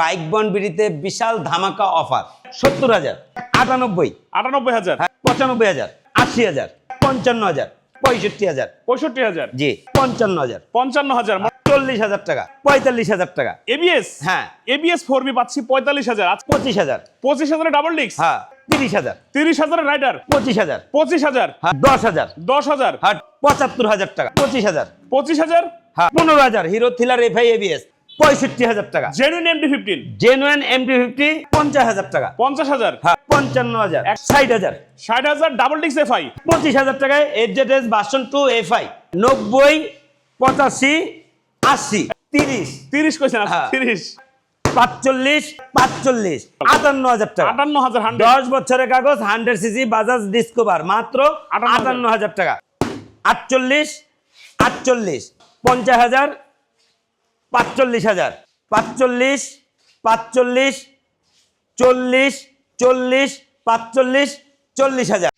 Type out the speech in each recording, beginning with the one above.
Bike বন বিড়িতে বিশাল ধামাকা offer. সত্তর হাজার আটানব্বই আটানব্বই হাজার। পঁচানব্বই হাজার আশি হাজার পঞ্চান্ন হাজার পঁয়ষট্টি হাজার। পঁয়ষট্টি হাজার। জি পঞ্চান্ন হাজার। পঞ্চান্ন হাজার। চল্লিশ হাজার টাকা পঁয়তাল্লিশ হাজার টাকা। এবিএস হ্যাঁ। এবিএস ফোর বি পাচ্ছি পঁয়তাল্লিশ হাজার। আজ পঁচিশ হাজার। পঁচিশ হাজারে ডাবল ডিক্স হ্যাঁ তিরিশ হাজার। তিরিশ হাজারের রাইডার পঁচিশ হাজার। পঁচিশ হাজার। হ্যাঁ দশ হাজার। দশ হাজার। হ্যাঁ পঁচাত্তর হাজার টাকা। পঁচিশ হাজার। পঁচিশ হাজার? হ্যাঁ পনেরো হাজার। হিরো থ্রিলার এফআই এবিএস পঁয়ষট্টি হাজার টাকা। Genuine MT fifteen genuine MT fifty পঞ্চাশ হাজার টাকা। পঞ্চাশ হাজার। হ্যাঁ পঞ্চান্ন হাজার ষাট হাজার। ষাট হাজার ডাবল ডিক্স এফআই পঁচিশ হাজার টাকায় এফজেড বাসন টু এফআই নব্বই পঁচাশি আশি তিরিশ। তিরিশ কইছেন হ্যাঁ। তিরিশ। পাঁচচল্লিশ পাঁচচল্লিশ। আটান্ন হাজার টাকা। আটান্ন হাজার দশ বছরের কাগজ হান্ড্রেড সিসি বাজাজ ডিসকভার মাত্র। আটান্ন হাজার টাকা। আটচল্লিশ আটচল্লিশ পঞ্চাশ হাজার পাঁচচল্লিশ হাজার। পাঁচচল্লিশ পাঁচচল্লিশ চল্লিশ চল্লিশ পাঁচচল্লিশ চল্লিশ হাজার।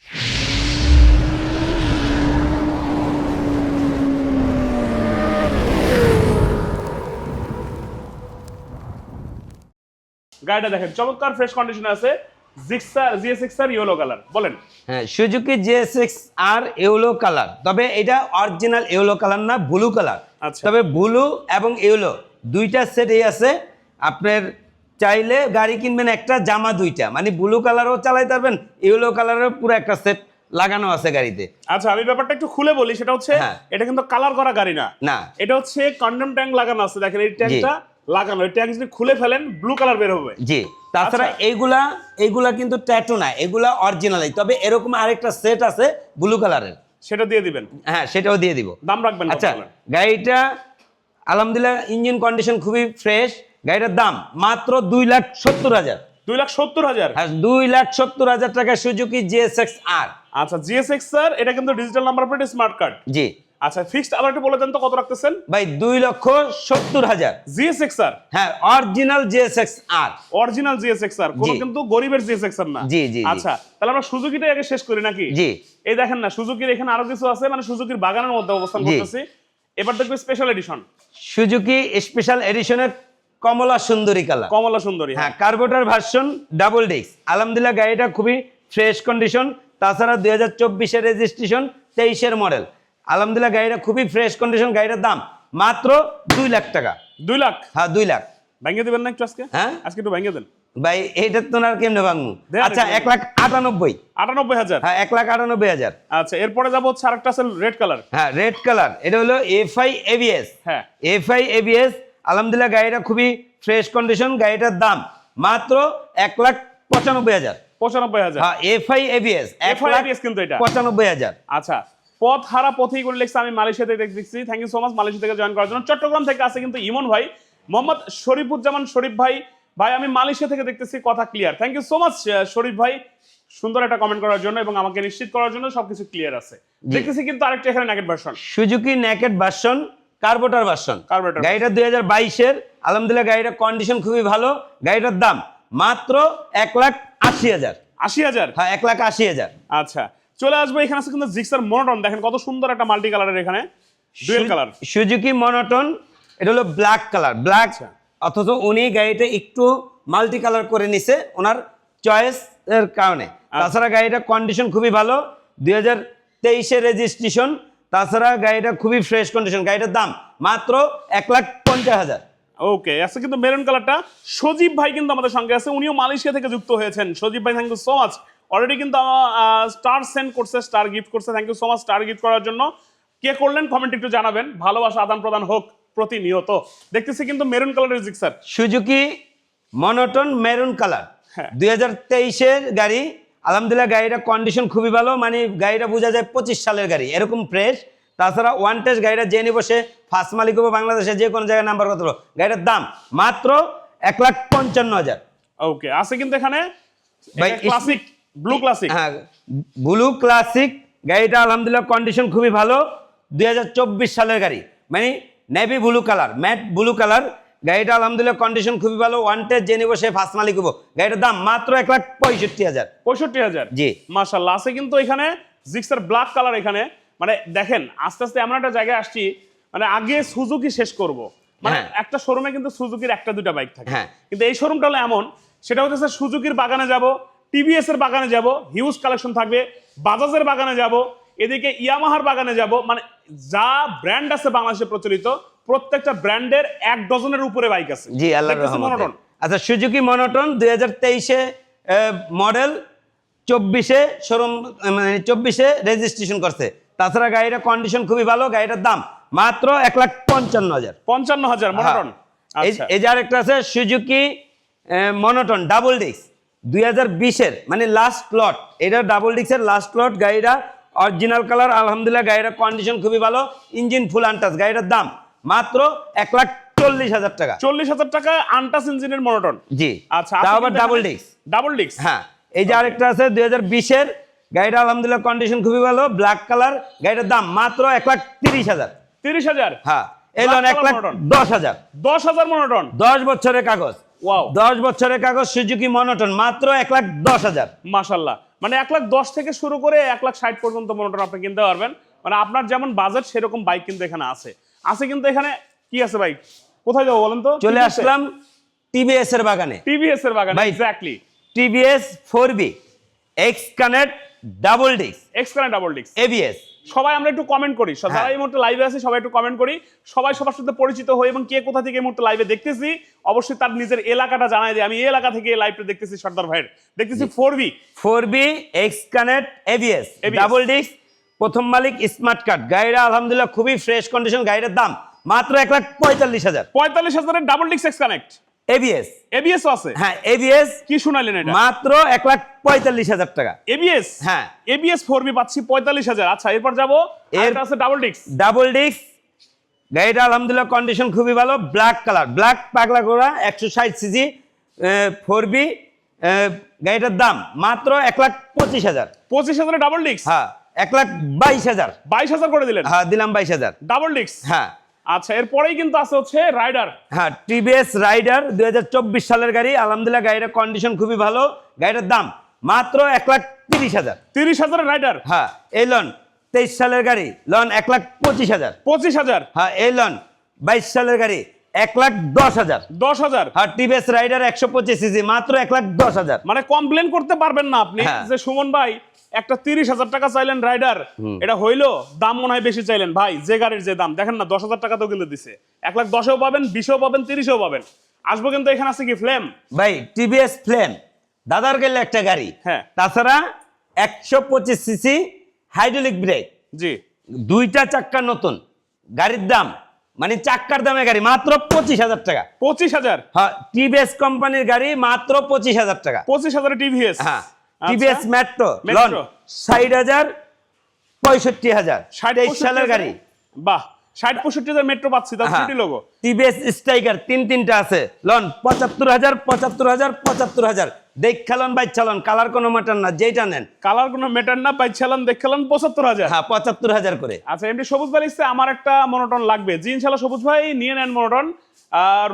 গাড়িটা দেখেন চমৎকার ফ্রেশ কন্ডিশনে আছে। জিক্সার জিএসএক্সার ইয়েলো কালার বলেন। হ্যাঁ Suzuki GSX R yellow colour তবে এটা অরিজিনাল ইউলো কালার না ব্লু কালার। তবে ব্লু এবং ইউলো দুইটা সেটই আছে। আপনার চাইলে গাড়ি কিনবেন একটা জামা দুইটা। মানে ব্লু কালারও চালাইতে পারবেন ইউলো কালারের পুরো একটা সেট লাগানো আছে গাড়িতে। আচ্ছা আমি ব্যাপারটা একটু খুলে বলি সেটা হচ্ছে হ্যাঁ। এটা কিন্তু কালার করা গাড়ি না। না। এটা হচ্ছে কন্ডম ট্যাঙ্ক লাগানো আছে দেখেন এই ট্যাঙ্কটা লাগানো। এই ট্যাঙ্ক যদি খুলে ফেলেন ব্লু কালার বের হবে। জি। তাছাড়া আচ্ছা। এইগুলা এইগুলা কিন্তু ট্যাটু না এগুলা অরিজিনালই তবে এরকম আরেকটা সেট আছে ব্লু কালারের সেটা দিয়ে দিবেন। হ্যাঁ সেটাও দিয়ে দিব। দাম রাখবেন আচ্ছা গাড়িটা আলহামদুলিল্লাহ ইঞ্জিন কন্ডিশন খুবই ফ্রেশ গাড়িটার দাম মাত্র দুই লাখ সত্তর হাজার। দুই লাখ সত্তর হাজার? হ্যাঁ দুই লাখ সত্তর হাজার টাকা সুজুকি জিএসএক্স আর আচ্ছা জিএসএক্স স্যার এটা কিন্তু digital number plate smart card জি। আচ্ছা ফিক্সড আবার একটু বলে দেন তো কত রাখতেছেন? ভাই দুই লক্ষ সত্তর হাজার। জিএসএক্স স্যার হ্যাঁ অরিজিনাল জিএসএক্স আর অরিজিনাল জিএসএক্স স্যার কোনো কিন্তু গরিবের জিএসএক্স স্যার না। জি, জি, জি। আচ্ছা তাহলে আমরা সুজুকিটাই আগে শেষ করি নাকি? জি। এই দেখেন না সুজুকির এখানে আরও কিছু আছে মানে সুজুকির বাগানের মধ্যে অবস্থান। করতেছি। এবার দেখবে স্পেশাল এডিশন সুজুকি স্পেশাল এডিশনের কমলা সুন্দরী কালার কমলা সুন্দরী হ্যাঁ। কার্বোটার ভার্সন ডাবল ডিস্ক আলহামদুলিল্লাহ গাড়িটা খুবই ফ্রেশ কন্ডিশন তাছাড়া দুই হাজার চব্বিশের রেজিস্ট্রেশন তেইশের মডেল আলহামদুলিল্লাহ গাড়িটা খুবই ফ্রেশ কন্ডিশন গাড়িটার দাম মাত্র দুই লাখ টাকা। দুই লাখ? হ্যাঁ দুই লাখ। ভেঙে দিবেন না একটু আজকে? হ্যাঁ? আজকে একটু ভেঙে দেন। ভাই এইটার তো আর কেমনে ভাঙবো? আচ্ছা এক লাখ আটানব্বই। আটানব্বই হাজার? হ্যাঁ এক লাখ আটানব্বই হাজার। আচ্ছা এরপরে যাব হচ্ছে আরেকটা আছে রেড কালার। হ্যাঁ রেড কালার। এটা হলো এফআই এবিএস হ্যাঁ। এফআই এবিএস আলহামদুলিল্লাহ গাড়িটা খুবই ফ্রেশ কন্ডিশন গাড়িটার দাম মাত্র এক লাখ পঁচানব্বই হাজার। পঁচানব্বই হাজার। হ্যাঁ এফআই এবিএস এক FI লাখ ABS কিন্তু এটা। পঁচানব্বই হাজার। আচ্ছা পথ হারা পথেই করে লিখছে আমি মালয়েশিয়া থেকে দেখছি। Thank you so much Malaysia থেকে জয়েন করার জন্য। চট্টগ্রাম থেকে আছে কিন্তু ইমন ভাই মোহাম্মদ শরীফুজ্জামান শরীফ ভাই ভাই আমি মালয়েশিয়া থেকে দেখতেছি কথা clear thank you so much Sharif ভাই সুন্দর একটা কমেন্ট করার জন্য এবং আমাকে নিশ্চিত করার জন্য সবকিছু ক্লিয়ার আছে। দেখতেছি কিন্তু আরেকটা এখানে naked version Suzuki naked version carburettor version carburettor গাড়িটা দুই হাজার বাইশের আলহামদুলিল্লাহ গাড়িটার কন্ডিশন খুবই ভালো। গাড়িটার দাম মাত্র এক লাখ আশি হাজার। আশি হাজার? হ্যাঁ এক লাখ আশি হাজার। আচ্ছা চলে আসব এখানে আছে কিন্তু জিক্সার মনোটন দেখেন কত সুন্দর একটা মাল্টি কালারের এখানে। ডুয়েল কালার সুজুকি মনোটন এটা হলো ব্ল্যাক কালার ব্ল্যাক অথচ উনি গাড়িটা একটু মাল্টি কালার করে নিছে ওনার চয়েস এর কারণে তাছাড়া গাড়িটা কন্ডিশন খুবই ভালো। দুই হাজার তেইশে রেজিস্ট্রেশন তাছাড়া গাড়িটা খুবই ফ্রেশ কন্ডিশন গাড়িটার দাম মাত্র এক লাখ পঞ্চাশ হাজার। ওকে আছে কিন্তু মেরুন কালারটা সজীব ভাই কিন্তু আমাদের সঙ্গে আছে। উনিও মালয়েশিয়া থেকে যুক্ত হয়েছেন। সজীব ভাই thank you so much already কিন্তু স্টার সেন্ড করছে স্টার গিফট করছে। Thank you so much star gift করার জন্য। কে করলেন? কমেন্ট একটু জানাবেন। ভালোবাসা আদান প্রদান হোক। প্রতিনিয়ত। দেখতেছি কিন্তু মেরুন কালারের Gixxer Suzuki monotone maroon colour. হ্যাঁ। দুই হাজার তেইশের গাড়ি আলহামদুলিল্লাহ গাড়িটা কন্ডিশন খুবই ভালো মানে গাড়িটা বোঝা যায় পঁচিশ সালের গাড়ি এরকম ফ্রেশ তাছাড়া ওয়ান টেস্ট গাড়িটা যে নিয়ে বসে ফার্স্ট মালিক হবে বাংলাদেশে যে কোনো জায়গায় নাম্বার কত গাড়িটার দাম মাত্র এক লাখ পঞ্চান্ন হাজার। ওকে আছে কিন্তু এখানে ক্লাসিক ব্লু ক্লাসিক হ্যাঁ ব্লু ক্লাসিক গাড়িটা আলহামদুলিল্লাহ কন্ডিশন খুবই ভালো দুই হাজার চব্বিশ সালের গাড়ি। মানে navy blue colour matte blue colour গাড়িটা আলহামদুলিল্লাহ কন্ডিশন খুবই ভালো। ওয়ান টেস্ট যে নিয়ে বসে ফার্স্ট মালিক হব। গাড়িটার দাম মাত্র এক লাখ পঁয়ষট্টি হাজার। পঁয়ষট্টি হাজার? জি। মাশাল্লাহ আছে কিন্তু এখানে জিক্সার ব্ল্যাক কালার এখানে। মানে দেখেন আস্তে আস্তে এমন একটা জায়গায় আসছি মানে আগে সুজুকি শেষ করব। মানে হ্যাঁ। একটা শোরুমে কিন্তু সুজুকির একটা দুটা বাইক থাকে। হ্যাঁ। কিন্তু এই শোরুমটা হলো এমন সেটা হচ্ছে সুজুকির বাগানে যাব টিভিএস এর বাগানে যাব হিউজ কালেকশন থাকবে বাজাজের বাগানে যাব এদিকে ইয়ামাহার বাগানে যাব মানে যা ব্র্যান্ড আছে বাংলাদেশে প্রচলিত প্রত্যেকটা ব্র্যান্ডের এক ডজনের উপরে বাইক আছে। জি আল্লাহর রহমতে। মনোটন। আচ্ছা সুজুকি মনোটন দুই হাজার তেইশে মডেল চব্বিশে শোরুম মানে চব্বিশে রেজিস্ট্রেশন করছে। তাছাড়া গাড়িটার কন্ডিশন খুবই ভালো গাড়িটার দাম মাত্র এক লাখ পঞ্চান্ন হাজার। পঞ্চান্ন হাজার মনোটন হ্যাঁ। এই- আচ্ছা। যে আরেকটা আছে সুজুকি মনোটন ডাবল ডিস্ক দুই হাজার বিশের মানে লাস্ট লট এটা ডাবল ডিস্কের লাস্ট লট গাড়িটা অরিজিনাল কালার আলহামদুলিল্লাহ গাড়িটার কন্ডিশন খুবই ভালো। ইঞ্জিন ফুল আনটাস গাড়িটার দাম মাত্র এক লাখ চল্লিশ হাজার টাকা। চল্লিশ হাজার টাকা আনটাস ইঞ্জিনের মনোটন জি। আচ্ছা তাও আবার ডাবল ডিস্ক ডাবল ডিস্ক হ্যাঁ এই যে আরেকটা আছে দুই হাজার বিশের গাড়িটা আলহামদুলিল্লাহ কন্ডিশন খুবই ভালো ব্ল্যাক কালার গাড়িটার দাম মাত্র এক লাখ তিরিশ হাজার। তিরিশ হাজার? হ্যাঁ এই লোন এক লাখ দশ হাজার। দশ হাজার মনোটন দশ বছরের কাগজ। দশ বছরের কাগজ সুজুকি মনোটন মাত্র এক লাখ দশ হাজার। মাশাল্লাহ। মানে এক লাখ দশ থেকে শুরু করে এক লাখ ষাট পর্যন্ত মনোটন আপনি কিনতে পারবেন। মানে আপনার যেমন বাজেট সেরকম বাইক কিন্তু এখানে আছে। আছে কিন্তু এখানে কি আছে বাইক কোথায় যাব বলেন তো? চলে আসলাম টিভিএস এর বাগানে। টিভিএস এর বাগানে। Exactly TVS four B X connect double disc X connect double disc ABS সবাই আমরা একটু কমেন্ট করি। সব- যারা হ্যাঁ। এই মুহূর্তে লাইভে আছে সবাই একটু কমেন্ট করি। সবাই সবার সাথে পরিচিত হই এবং কে কোথা থেকে এই মুহূর্তে লাইভে দেখতেছি অবশ্যই তার নিজের এলাকাটা জানাই দেয় আমি এই এলাকা থেকে লাইভটা দেখতেছি সর্দার ভাইয়ের। দেখতেছি four B four B X connect ABS double disc প্রথম মালিক স্মার্ট কার্ড গাড়িটা আলহামদুলিল্লাহ খুবই ফ্রেশ কন্ডিশন গাড়িটার দাম মাত্র এক লাখ পঁয়তাল্লিশ হাজার। পঁয়তাল্লিশ হাজারের double disc X connect ABS ABS আছে? হ্যাঁ এবিএস কি শুনাইলেন এটা? মাত্র এক লাখ পঁয়তাল্লিশ হাজার টাকা। এবিএস হ্যাঁ। এবিএস ফোর বি পাচ্ছি পঁয়তাল্লিশ হাজার। আচ্ছা এরপর যাব। এর- আছে ডাবল ডিস্ক ডাবল ডিস্ক গাড়িটা আলহামদুলিল্লাহ কন্ডিশন খুবই ভালো। ব্ল্যাক কালার ব্ল্যাক পাগলা ঘোড়া একশো ষাট সিজি ফোর বি গাড়িটার দাম মাত্র এক লাখ পঁচিশ হাজার। পঁচিশ হাজারের ডাবল ডিস্ক হ্যাঁ এক লাখ বাইশ হাজার। বাইশ হাজার করে দিলেন? হ্যাঁ দিলাম বাইশ হাজার। ডাবল ডিস্ক হ্যাঁ। আচ্ছা এরপরেই কিন্তু আছে হচ্ছে রাইডার। হ্যাঁ টিভিএস রাইডার দু হাজার চব্বিশ সালের গাড়ি। আলহামদুলিল্লাহ গাড়িটার কন্ডিশন খুবই ভালো। গাড়িটার দাম মাত্র এক লাখ তিরিশ হাজার। তিরিশ হাজারের রাইডার? হ্যাঁ এই লন তেইশ সালের গাড়ি। লন এক লাখ পঁচিশ হাজার। পঁচিশ হাজার? হ্যাঁ এই লন বাইশ সালের গাড়ি এক লাখ দশ হাজার। দশ হাজার? আর টিভিএস রাইডার একশো পঁচিশ সিসি মাত্র এক লাখ দশ হাজার। মানে কমপ্লেন করতে পারবেন না আপনি হ্যাঁ। যে সুমন ভাই একটা তিরিশ হাজার টাকা চাইলেন রাইডার এটা হইল দাম মনে হয় বেশি চাইলেন। ভাই যে গাড়ির যে দাম দেখেন না দশ হাজার টাকা তো কিন্তু দিছে। এক লাখ দশেও পাবেন বিশেও পাবেন তিরিশেও পাবেন। আসব কিন্তু এখানে আছে কি ফ্লেম ভাই টিভিএস ফ্লেম দাদার গেলে একটা গাড়ি। হ্যাঁ। তাছাড়া একশো পঁচিশ সিসি হাইড্রোলিক ব্রেক জি। দুইটা চাক্কা নতুন। গাড়ির দাম মানে চাক্কার দামে গাড়ি মাত্র পঁচিশ হাজার টাকা। পঁচিশ হাজার? হ্যাঁ টিভিএস কোম্পানির গাড়ি মাত্র পঁচিশ হাজার টাকা। পঁচিশ হাজার টিভিএস হ্যাঁ। TVS metro. লন ষাট হাজার পঁয়ষট্টি হাজার। ষাট সালের গাড়ি। বাহ ষাট পঁয়ষট্টি হাজার মেট্রো পাচ্ছি তার হ্যাঁ। লোগো টিভিএস স্ট্রাইকার তিন তিনটা আছে। লন পঁচাত্তর হাজার পঁচাত্তর হাজার পঁচাত্তর হাজার। কালার কোনো ম্যাটার না যেটা নেন। কালার কোনো মেটার না পঁচাত্তর হাজার। হ্যাঁ পঁচাত্তর হাজার করে। আচ্ছা এমনি সবুজ ভাই লিখছে আমার একটা মনোটন লাগবে। জি ইনশাল্লাহ সবুজ ভাই নিয়ে নেন মনোটন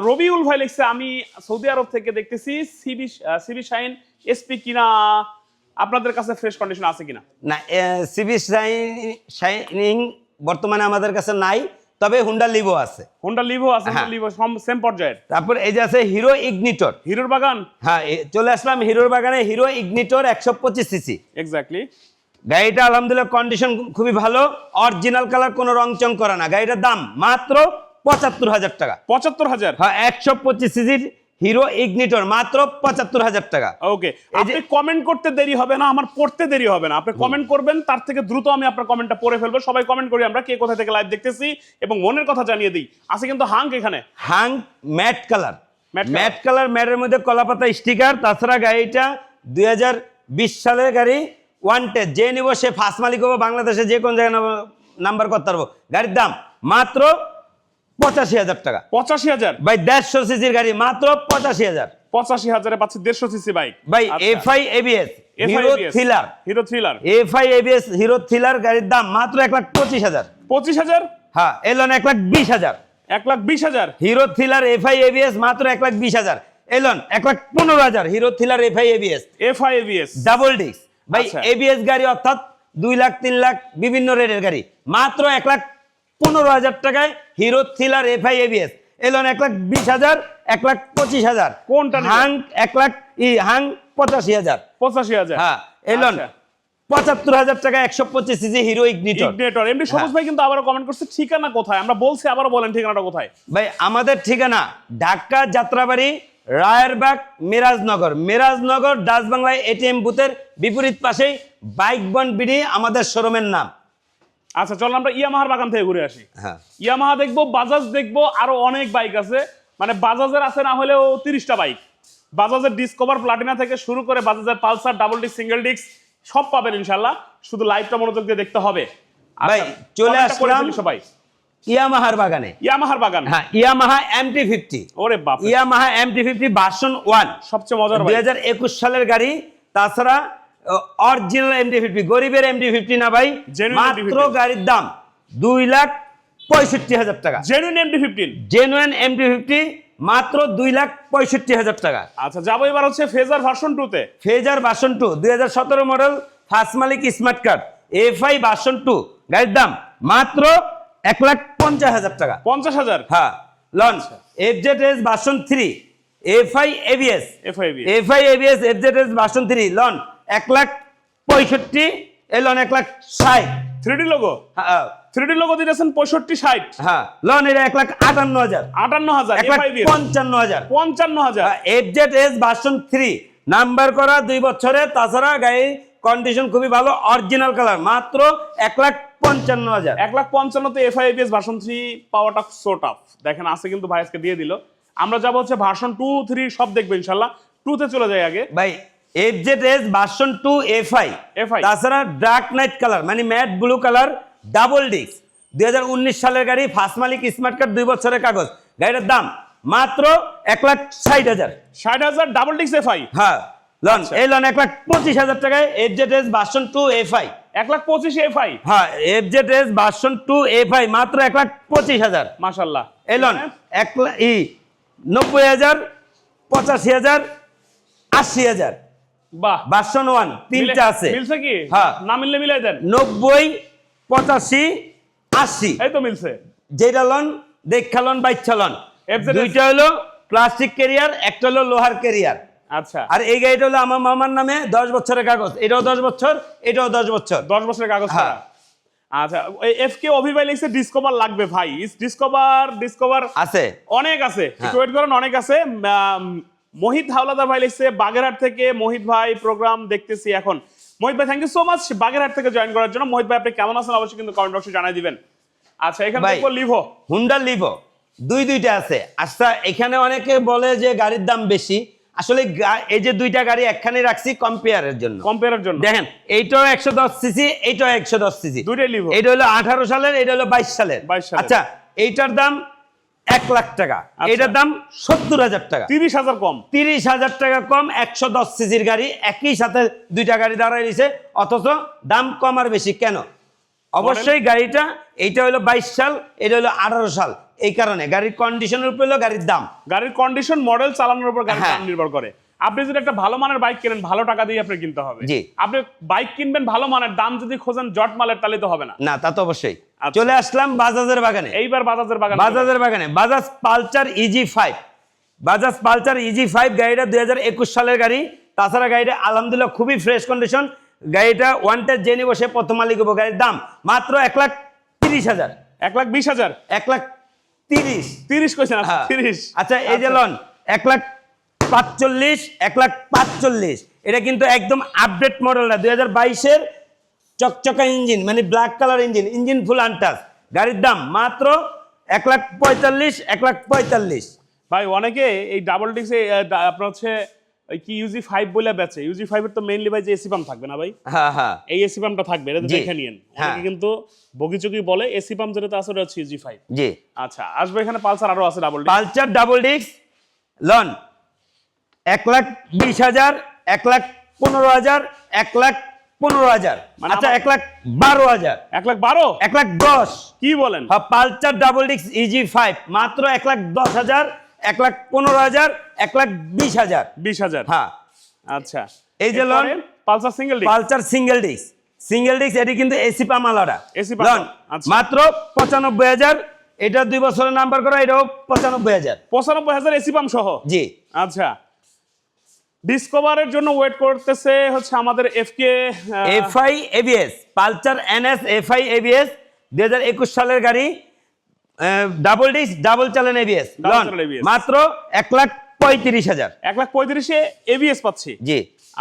রবিউল ভাই লিখছে আমি সৌদি আরব থেকে দেখতেছি সিবি সিবি শাইন এসপি কিনা আপনাদের কাছে ফ্রেশ কন্ডিশন আছে কিনা? না সিবি শাইনিং বর্তমানে আমাদের কাছে নাই তবে হুন্ডা লিভো আছে। হুন্ডা লিভো আছে হ্যাঁ। লিভো সেম পর্যায়ের। তারপর এই যে আছে হিরো ইগনিটর হিরোর বাগান? হ্যাঁ চলে আসলাম হিরোর বাগানে হিরো ইগনিটর একশো পঁচিশ সিসি এক্স্যাক্টলি গাড়িটা আলহামদুলিল্লাহ কন্ডিশন খুবই ভালো অরিজিনাল কালার কোনো রং চং করা না। গাড়িটার দাম মাত্র পঁচাত্তর হাজার টাকা। পঁচাত্তর হাজার? হ্যাঁ একশো পঁচিশ সিসির হিরো ইগনিটর মাত্র পঁচাত্তর হাজার টাকা। ওকে আপনি কমেন্ট করতে দেরি হবে না আমার পড়তে দেরি হবে না। আপনি কমেন্ট করবেন তার থেকে দ্রুত আমি আপনার কমেন্টটা পড়ে ফেলব। সবাই কমেন্ট করি আমরা কে কোথা থেকে লাইভ দেখতেছি এবং মনের কথা জানিয়ে দিই। আছে কিন্তু হাঙ্ক এখানে। Hunk matte colour. Matte colour ম্যাটের মধ্যে কলাপাতা স্টিকার তাছাড়া গাড়িটা দুই হাজার বিশ সালের গাড়ি ওয়ান টেস্ট যে নিব সে ফার্স্ট মালিক হব বাংলাদেশে যে কোন জায়গায় নাম্বার করতে পারব গাড়ির দাম মাত্র পঁচাশি হাজার টাকা। পঁচাশি হাজার? ভাই দেড়শো সিসির গাড়ি মাত্র পঁচাশি হাজার। পঁচাশি হাজারে পাচ্ছি দেড়শো সিসি বাইক। ভাই FI ABS Hero Thriller. Hero Thriller. FI ABS Hero Thriller গাড়ির দাম মাত্র এক লাখ পঁচিশ হাজার। পঁচিশ হাজার? হ্যাঁ এলন এক লাখ বিশ হাজার। এক লাখ বিশ হাজার? হিরো থ্রিলার এফআই এবিএস মাত্র এক লাখ বিশ হাজার। এলন এক লাখ পনেরো হাজার। Hero Thriller FI ABS. F I ABS. Double disc ভাই আচ্ছা। এবিএস গাড়ি অর্থাৎ দুই লাখ তিন লাখ বিভিন্ন রেটের গাড়ি। মাত্র এক লাখ পনেরো হাজার টাকায় হিরো থ্রিলার এফআই এবিএস এলন এক লাখ বিশ হাজার এক লাখ পঁচিশ হাজার। কোনটা হাং এক লাখ ই হাং পঁচাশি হাজার। পঁচাশি হাজার। হ্যাঁ এলন আচ্ছা। পঁচাত্তর হাজার টাকা একশো পঁচিশ সিসি হিরো ইগনিটর। এমনি সবুজ হ্যাঁ। ভাই কিন্তু আবারও কমেন্ট করছে ঠিকানা কোথায়? আমরা বলছি আবারও বলেন ঠিকানাটা কোথায়? ভাই আমাদের ঠিকানা ঢাকা যাত্রাবাড়ি রায়েরবাগ মিরাজনগর। মিরাজনগর ডাচ বাংলায় এটিএম বুথের বিপরীত পাশেই বাইক বন বিডি আমাদের শোরুমের নাম। আচ্ছা চলো আমরা ইয়ামাহার বাগান থেকে ঘুরে আসি। হ্যাঁ। ইয়ামাহা দেখব বাজাজ দেখব আরও অনেক বাইক আছে। মানে বাজাজের আছে না হলেও তিরিশটা বাইক বাজাজের ডিসকভার প্লাটিনা থেকে শুরু করে বাজাজের Pulsar double disc single disc সব পাবেন ইনশাল্লাহ শুধু লাইভটা মনোযোগ দিয়ে দেখতে হবে। ভাই, আচ্ছা, চলে কমেন্টটা আসলাম। সবাই। ইয়ামাহার বাগানে। ইয়ামাহার বাগান। হ্যাঁ ইয়ামাহা এমটি ফিফটি ওরে বাপ Yamaha MT fifty version one সবচেয়ে মজার দুই হাজার একুশ সালের গাড়ি তাছাড়া অরিজিনাল এমটি ফিফটি গরিবের এমটি ফিফটি না ভাই মাত্র MT-50 গাড়ির দাম দুই লাখ পঁয়ষট্টি হাজার টাকা। Genuine MD fifteen genuine MT fifty মাত্র দুই লাখ পঁয়ষট্টি হাজার টাকা। আচ্ছা যাব এবার হচ্ছে ফেজার ভার্সন টুতে ফেজার ভার্সন টু দুই হাজার সতেরো model first Malik smart card F I version two গাড়ির দাম মাত্র এক লাখ পঞ্চাশ হাজার টাকা। পঞ্চাশ হাজার? হ্যাঁ launch F Z S version three F I ABS FIB F I ABS F Z S version three loan এক লাখ পঁয়ষট্টি এ লন এক লাখ ষাট। থ্রিডি লোগো হ্যাঁ, থ্রিডি লোগো দিতেছেন পঁয়ষট্টি ষাট। হ্যাঁ লন এটা এক লাখ আটান্ন হাজার। আটান্ন হাজার এক লাখ পঞ্চান্ন হাজার। পঞ্চান্ন হাজার। F Z S version three number করা দুই বছরে তাছাড়া গাড়ির কন্ডিশন খুবই ভালো অরিজিনাল কালার মাত্র এক লাখ পঞ্চান্ন হাজার। এক লাখ পঞ্চান্ন তো পঞ্চান্নতে এফআইবিএস ভার্সন থ্রি পাওয়াটা সো টাফ দেখেন আছে কিন্তু ভাই আজকে দিয়ে দিল। আমরা যাব হচ্ছে ভার্সন টু থ্রি সব দেখব ইনশাল্লাহ। টুতে চলে যাই আগে। ভাই F Z S version two F I FI তাছাড়া ডার্ক নাইট কালার মানে matte blue colour double disc দুই হাজার উনিশ সালের গাড়ি ফার্স্ট মালিক স্মার্ট কার্ড দুই বছরের কাগজ। গাড়িটার দাম মাত্র এক লাখ ষাট হাজার। ষাট হাজার ডাবল ডিক্স এফআই হ্যাঁ লন আচ্ছা। এই লন এক লাখ পঁচিশ হাজার টাকায় F Z S version two F I এক লাখ পঁচিশ এফআই হ্যাঁ F Z S version two F I মাত্র এক লাখ পঁচিশ হাজার। মাশাল্লাহ এলন এক লাখ ই নব্বই হাজার পঁচাশি হাজার আশি হাজার। বাহ। ভার্সন ওয়ান তিনটা আছে। মিলছে কি? হ্যাঁ। না মিললে মিলাই দেন। নব্বই পঁচাশি আশি। এই তো মিলছে। যেটা লন দেখা লন বাইচ্ছা লন। দুইটা হলো প্লাস্টিক ক্যারিয়ার একটা হলো লোহার ক্যারিয়ার আচ্ছা। আর এই গাড়িটা হলো আমার মামার নামে দশ বছরের কাগজ। এটাও দশ বছর এটাও দশ বছর। দশ বছরের কাগজ হ্যাঁ। আচ্ছা এফ কে অভিভাই লিখছে ডিসকভার লাগবে ভাই। ডিসকভার ডিসকভার আছে। অনেক আছে। হ্যাঁ। ওয়েট করেন অনেক আছে। মোহিত হাওলাদার ভাই লিখছে বাগেরহাট থেকে মোহিত ভাই প্রোগ্রাম দেখতেছি এখন। মোহিত ভাই thank you so much Bagerhat থেকে জয়েন করার জন্য। মোহিত ভাই আপনি কেমন আছেন? অবশ্যই কিন্তু কমেন্ট বক্সে জানাই দিবেন। আচ্ছা এখানে। দেখব লিভো। হুন্ডা লিভো দুই দুইটা আছে। আচ্ছা এখানে অনেকে বলে যে গাড়ির দাম বেশি। আসলে এই যে দুইটা গাড়ি একখানে রাখছি কম্পেয়ারের জন্য। কম্পেয়ারের জন্য। দেখেন এইটাও একশো দশ সিসি এইটাও একশো দশ সিসি। দুইটাই লিভো এইটা হলো আঠারো সালের এটা হলো বাইশ সালের। 22 সালের। আচ্ছা এইটার দাম এক লাখ টাকা। এটার দাম সত্তর হাজার টাকা। তিরিশ হাজার কম। তিরিশ হাজার টাকা কম একশো দশ সিজির গাড়ি একই সাথে দুইটা গাড়ি দাঁড়ায় দিছে অথচ দাম কম আর বেশি। কেন? অবশ্যই গাড়িটা এইটা হলো বাইশ সাল এটা হলো আঠারো সাল। এই কারণে গাড়ির কন্ডিশনের উপর হলো গাড়ির দাম। গাড়ির কন্ডিশন মডেল চালানোর উপর গাড়ির হ্যাঁ। দাম নির্ভর করে। আপনি যদি একটা ভালো মানের বাইক কেনেন ভালো টাকা দিয়ে আপনি কিনতে হবে। জি। আপনি বাইক কিনবেন ভালো মানের দাম যদি খোঁজেন জট মালের তাহলে তো হবে না। না তা তো অবশ্যই। আচ্ছা। চলে আসলাম বাজাজের বাগানে। এইবার বাজাজের বাগান। বাজাজের বাগানে। Bajaj Pulsar easy five Bajaj Pulsar easy five গাড়িটা দুই হাজার একুশ সালের গাড়ি। তাছাড়া গাড়িটা আলহামদুলিল্লাহ খুবই ফ্রেশ কন্ডিশন গাড়িটা ওয়ান টেস্ট জেনে বসে প্রথম মালিক হব গাড়ির দাম মাত্র এক লাখ তিরিশ হাজার। এক লাখ বিশ হাজার? এক লাখ তিরিশ। তিরিশ কইছেন হ্যাঁ। তিরিশ। আচ্ছা এই যে লন এক লাখ পাঁচচল্লিশ এক লাখ পাঁচচল্লিশ। এটা কিন্তু একদম আপডেট মডেল না। দুই হাজার বাইশের চকচকা ইঞ্জিন মানে black colour engine engine full untouched গাড়ির দাম মাত্র এক লাখ পঁয়তাল্লিশ এক লাখ পঁয়তাল্লিশ। ভাই অনেকে এই ডাবল ডিক্সে আপনার হচ্ছে ওই কি ইউজি ফাইভ বলে বেচে। ইউজি ফাইভ এর তো মেইনলি ভাই যে এসি পাম্প থাকবে না ভাই? হ্যাঁ হ্যাঁ এই এসি পাম্পটা থাকবে এটা দেখে নিয়েন। হ্যাঁ। অনেকে কিন্তু বগিচকি বলে এসি পাম্প যেটা আছে ওটা হচ্ছে ইউজি ফাইভ জি। আচ্ছা আসবে এখানে পালসার আরও আছে ডাবল পালচার ডাবল ডিস্ক লন। এক লাখ বিশ হাজার এক লাখ পনেরো হাজার এক লাখ পনেরো হাজার। মানে আচ্ছা এক লাখ বারো হাজার। এক লাখ বারো? এক লাখ দশ। কি বলেন? হ্যাঁ পালচার ডাবল ডিস্ক ইজি ফাইভ মাত্র এক লাখ দশ হাজার এক লাখ পনেরো হাজার এক লাখ বিশ হাজার। বিশ হাজার? হ্যাঁ। আচ্ছা। এই যে loan Pulsar single Pulsar single disc single disc এটি কিন্তু এসি পাম আলাদা পাম, লন। মাত্র পঁচানব্বই হাজার। এটা দুই বছরের নাম্বার করা এটাও পঁচানব্বই হাজার। পঁচানব্বই হাজার এসি পাম সহ? জি। আচ্ছা। ডিসকভারের জন্য ওয়েট করতেছে হচ্ছে আমাদের FK FI ABS Pulsar NS FI ABS দুই হাজার একুশ সালের গাড়ি ডাবল ডিস ডাবল চালান এবিএস মাত্র এক লাখ পঁয়ত্রিশ হাজার। এক লাখ পঁয়ত্রিশে এবিএস পাচ্ছি। জি।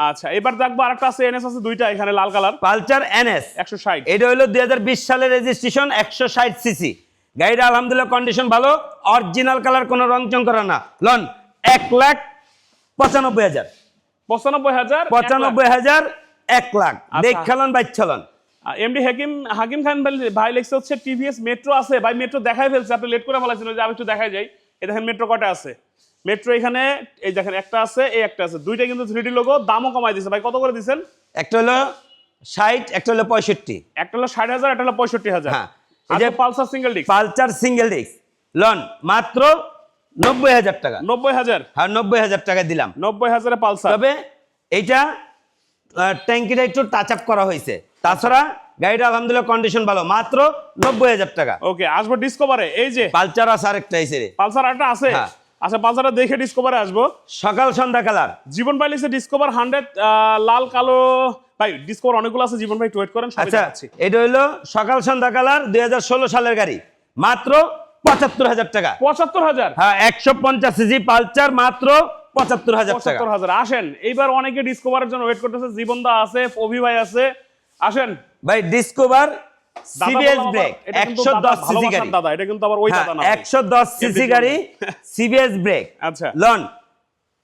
আচ্ছা এবার দেখব আরেকটা আছে এনএস আছে দুইটা এখানে লাল কালার। পালচার এনএস একশো ষাট। এটা হলো দুই হাজার বিশ সালের রেজিস্ট্রেশন একশো ষাট সিসি গাড়িটা আলহামদুলিল্লাহ কন্ডিশন ভালো অরিজিনাল কালার কোনো রং চং করা না। লন এক লাখ পঁচানব্বই হাজার। পঁচানব্বই হাজার পঁচানব্বই হাজার এক লাখ। দেখ খেলন বাইক চলন এমডি হাকিম হাকিম খান ভাই- লেখছে হচ্ছে টিভিএস মেট্রো আছে। ভাই মেট্রো দেখাই ফেলছে। আপনি লেট করে ফেলাইছেন যে আমি একটু দেখাই যাই। এই দেখেন মেট্রো কটা আছে। মেট্রো এখানে এই দেখেন একটা আছে এই একটা আছে। দুইটা কিন্তু থ্রিডি লোগো দামও কমাই দিছে। ভাই কত করে দিছেন? একটা হলো ষাট একটা হলো পঁয়ষট্টি। একটা হলো ষাট হাজার একটা হলো পঁয়ষট্টি হাজার। হ্যাঁ। Pulsar single disc Pulsar single disc loan মাত্র নব্বই হাজার টাকা। নব্বই হাজার? হ্যাঁ নব্বই হাজার টাকা দিলাম। নব্বই হাজারে পালসার। তবে এইটা ট্যাঙ্কিটা একটু টাচ আপ করা হয়েছে। তাছাড়া গাড়িটা আলহামদুলিল্লাহ কন্ডিশন ভালো মাত্র নব্বই হাজার টাকা। ওকে আসব ডিসকভারে এই যে পালচার আছে আরেকটা এসে পালসার একটা আছে? হ্যাঁ। আচ্ছা পালসারটা দেখে ডিসকভারে আসব। সকাল সন্ধ্যা কালার। জীবন ভাই লিখছে ডিসকভার হান্ড্রেড লাল কালো। ভাই ডিসকভার অনেকগুলো আছে জীবন ভাই টুয়েট করেন আচ্ছা এটা হইল সকাল সন্ধ্যা কালার দুই হাজার ষোলো সালের গাড়ি। মাত্র পঁচাত্তর হাজার টাকা। পঁচাত্তর হাজার? হ্যাঁ একশো পঞ্চাশ সিজি পালচার মাত্র পঁচাত্তর হাজার পঁচাত্তর হাজার। আসেন এইবার অনেকে ডিসকভারের জন্য ওয়েট করতেছে জীবন দা আছে অভি ভাই আছে। আসেন। ভাই ডিসকভার সিবিএস ব্রেক একশো দশ সিসি গাড়ি। দাদা এটা কিন্তু আবার ওই দাদা না। দশ সিসি এমনি গাড়ি সিবিএস ব্রেক আচ্ছা। লন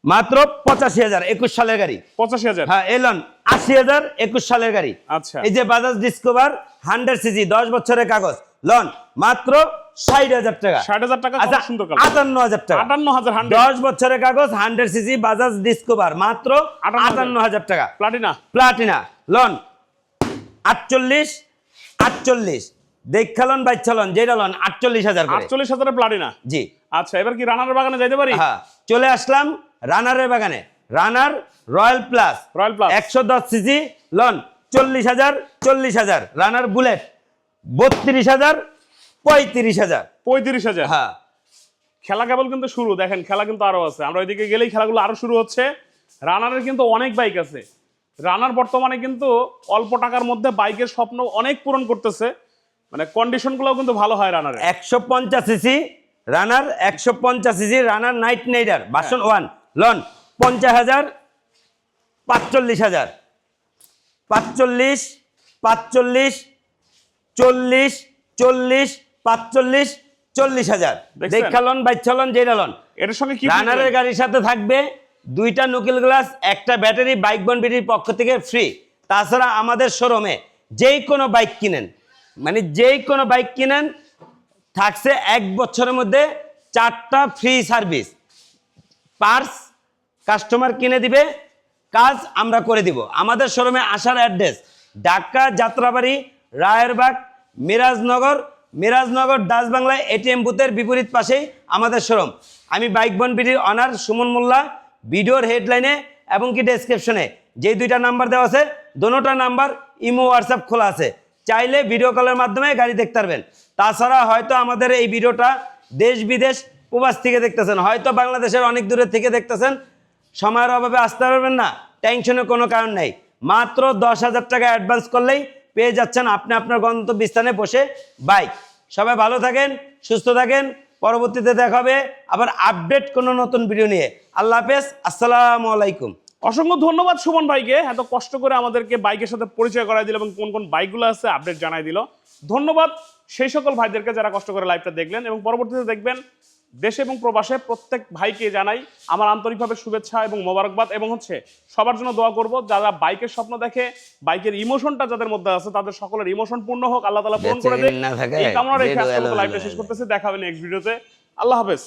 মাত্র পঁচাশি হাজার একুশ সালের গাড়ি। পঁচাশি হাজার? হ্যাঁ এই লন আশি হাজার একুশ সালের গাড়ি। আচ্ছা। এই যে বাজাজ ডিসকভার হান্ড্রেড সিজি দশ বছরের কাগজ। লন মাত্র ষাট হাজার টাকা। ষাট হাজার টাকা আচ্ছা সুন্দর আটান্ন হাজার টাকা। আটান্ন হাজার দশ বছরের কাগজ হান্ড্রেড সিসি বাজাজ ডিসকভার মাত্র আটান্ন হাজার। টাকা। প্লাটিনা প্লাটিনা লন আটচল্লিশ আটচল্লিশ। দেখালন বাইচালন যেটা লন আটচল্লিশ হাজার আটচল্লিশ হাজারের প্লাটিনা জি। আচ্ছা এবার কি রানারের বাগানে যাইতে পারি? হ্যাঁ চলে আসলাম রানারের বাগানে। Runner Royal Plus Royal Plus একশো দশ সিসি লন চল্লিশ হাজার চল্লিশ হাজার। রানার বুলেট বত্রিশ হাজার পঁয়ত্রিশ হাজার। পঁয়ত্রিশ হাজার? হ্যাঁ। খেলা কেবল কিন্তু শুরু দেখেন খেলা কিন্তু আরও আছে। আমরা ওইদিকে গেলেই খেলাগুলো আরও শুরু হচ্ছে। রানারের কিন্তু অনেক বাইক আছে। রানার বর্তমানে কিন্তু অল্প টাকার মধ্যে বাইকের স্বপ্ন অনেক পূরণ করতেছে। মানে কন্ডিশনগুলোও কিন্তু ভালো হয় রানারে একশো পঞ্চাশ সিসি রানার একশো পঞ্চাশ CC Runner Knight Rider version one loan পঞ্চাশ হাজার পাঁচচল্লিশ হাজার। পাঁচচল্লিশ পাঁচচল্লিশ চল্লিশ চল্লিশ পাঁচচল্লিশ চল্লিশ হাজার? দেখালন বাইচালন যেটা এটার সঙ্গে কি রানারের গাড়ির সাথে থাকবে দুইটা নুকিল গ্লাস একটা ব্যাটারি বাইক বনবিটির পক্ষ থেকে ফ্রি তাছাড়া আমাদের শোরুমে যেই কোনো বাইক কিনেন মানে যেই কোনো বাইক কিনেন থাকছে এক বছরের মধ্যে চারটা ফ্রি সার্ভিস পার্স কাস্টমার কিনে দিবে, কাজ আমরা করে দিব। আমাদের শোরুমে আসার address Dhaka Jatrabari, Rayerbagh, Mirajnagar Mirajnagar Dutch Bangla ATM বুথের বিপরীত পাশেই আমাদের শোরুম আমি বাইক বন বিডির অনার সুমন মোল্লা, ভিডিওর হেডলাইনে এবং কি ডেসক্রিপশনে যে দুইটা নাম্বার দেওয়া আছে, দোনোটা নাম্বার ইমো হোয়াটসঅ্যাপ খোলা আছে। চাইলে ভিডিও কলের মাধ্যমে গাড়ি দেখতে পারবেন। তাছাড়া হয়তো আমাদের এই ভিডিওটা দেশ বিদেশ প্রবাস থেকে দেখতেছেন। হয়তো বাংলাদেশের অনেক দূরে থেকে দেখতেছেন। সময়ের অভাবে আসতে পারবেন না, টেনশনের কোনো কারণ নেই। মাত্র দশ হাজার টাকা অ্যাডভান্স করলেই পেয়ে যাচ্ছেন আপনি আপনার গন্তব্যস্থানে বসে বাইক সবাই ভালো থাকেন, সুস্থ থাকেন। পরবর্তীতে দেখা হবে আবার আপডেট কোনো নতুন ভিডিও নিয়ে। আল্লাহ হাফেজ, আসসালামু আলাইকুম। অসংখ্য ধন্যবাদ সুমন ভাইকে। এত কষ্ট করে আমাদেরকে বাইকের সাথে পরিচয় করাই দিল এবং কোন কোন বাইকগুলো আছে আপডেট জানাই দিল। ধন্যবাদ সেই সকল ভাইদেরকে যারা কষ্ট করে লাইভটা দেখলেন এবং পরবর্তীতে দেখবেন দেশে এবং প্রবাসে প্রত্যেক ভাইকে জানাই আমার আন্তরিকভাবে শুভেচ্ছা এবং মোবারকবাদ এবং হচ্ছে সবার জন্য দোয়া করব যারা বাইকের স্বপ্ন দেখে বাইকের ইমোশনটা যাদের মধ্যে আছে তাদের সকলের ইমোশন পূর্ণ হোক আল্লাহ তালা পূরণ করে দেয় এই কামনা রেখে লাইভটা শেষ করতেছে করতেছি দেখা হবে নেক্সট ভিডিওতে আল্লাহ হাফেজ।